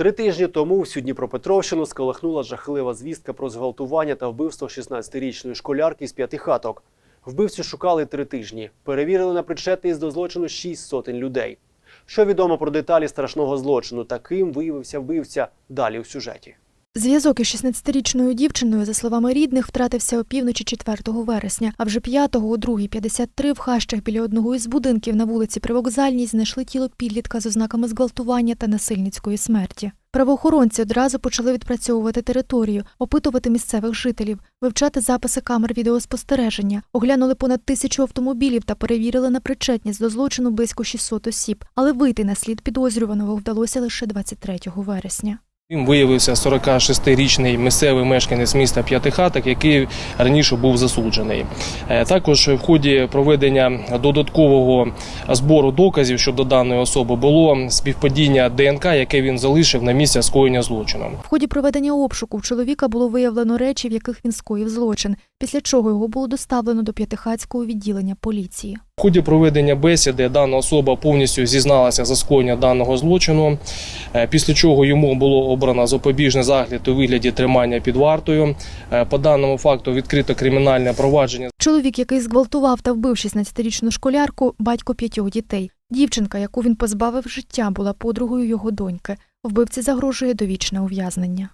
Три тижні тому всю Дніпропетровщину сколихнула жахлива звістка про зґвалтування та вбивство 16-річної школярки з п'яти хаток. Вбивцю шукали три тижні. Перевірили на причетність до злочину шість сотень людей. Що відомо про деталі страшного злочину та ким виявився вбивця далі у сюжеті. Зв'язок із 16-річною дівчиною, за словами рідних, втратився опівночі 4 вересня, а вже 5-го о 2.53 в хащах біля одного із будинків на вулиці Привокзальній знайшли тіло підлітка з ознаками зґвалтування та насильницької смерті. Правоохоронці одразу почали відпрацьовувати територію, опитувати місцевих жителів, вивчати записи камер відеоспостереження, оглянули понад тисячу автомобілів та перевірили на причетність до злочину близько 600 осіб, але вийти на слід підозрюваного вдалося лише 23 вересня. Ним виявився 46-річний місцевий мешканець міста П'ятихаток, який раніше був засуджений. Е, Також в ході проведення додаткового збору доказів щодо даної особи було співпадіння ДНК, яке він залишив на місці скоєння злочину. В ході проведення обшуку в чоловіка було виявлено речі, в яких він скоїв злочин, після чого його було доставлено до п'ятихатського відділення поліції. В ході проведення бесіди дана особа повністю зізналася за скоєння даного злочину, е, після чого йому було обрано запобіжний загляд у вигляді тримання під вартою. Е, По даному факту відкрито кримінальне провадження Чоловік, який зґвалтував та вбив 16-річну школярку, батько п'ятьох дітей. Дівчинка, яку він позбавив життя, була подругою його доньки. Вбивці загрожує довічне ув'язнення.